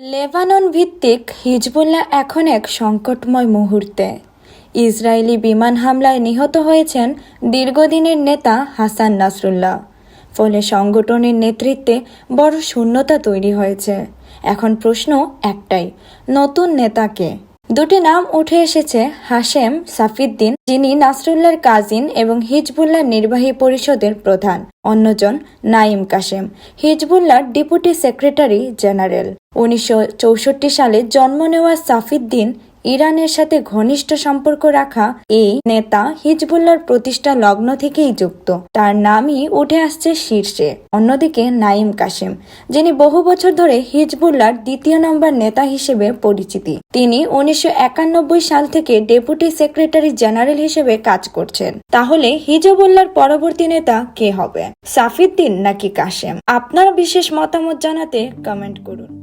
Lebanon ভিত্তিক Hezbollah এখন এক সংকটময় মুহূর্তে। ইসরায়েলি বিমান হামলায় নিহত হয়েছেন দীর্ঘদিনের নেতা হাসান নাসরুল্লাহ। ফলে সংগঠনের নেতৃত্বে বড় শূন্যতা তৈরি হয়েছে। এখন প্রশ্ন একটাই, নতুন নেতাকে দুটি নাম উঠে এসেছে হাশেম সাফিদ্দিন, যিনি নাসরুল্লার কাজিন এবং হিজবুল্লাহ নির্বাহী পরিষদের প্রধান। অন্যজন নাইম কাশেম, হিজবুল্লাহর ডিপুটি সেক্রেটারি জেনারেল। উনিশশো চৌষট্টি সালে জন্ম নেওয়া সাফিদ্দিন ইরানের সাথে ঘনিষ্ঠ সম্পর্ক রাখা এই নেতা হিজবুল্লাহর প্রতিষ্ঠা লগ্ন থেকেই যুক্ত। তার নামই উঠে আসছে শীর্ষে। অন্যদিকে নাইম কাশেম যিনি বহু বছর ধরে হিজবুল্লাহর দ্বিতীয় নম্বর নেতা হিসেবে পরিচিতি। তিনি উনিশশো একানব্বই সাল থেকে ডেপুটি সেক্রেটারি জেনারেল হিসেবে কাজ করছেন। তাহলে হিজবুল্লাহর পরবর্তী নেতা কে হবে? সাফিদ্দিন নাকি কাশেম আপনার বিশেষ মতামত জানাতে কমেন্ট করুন।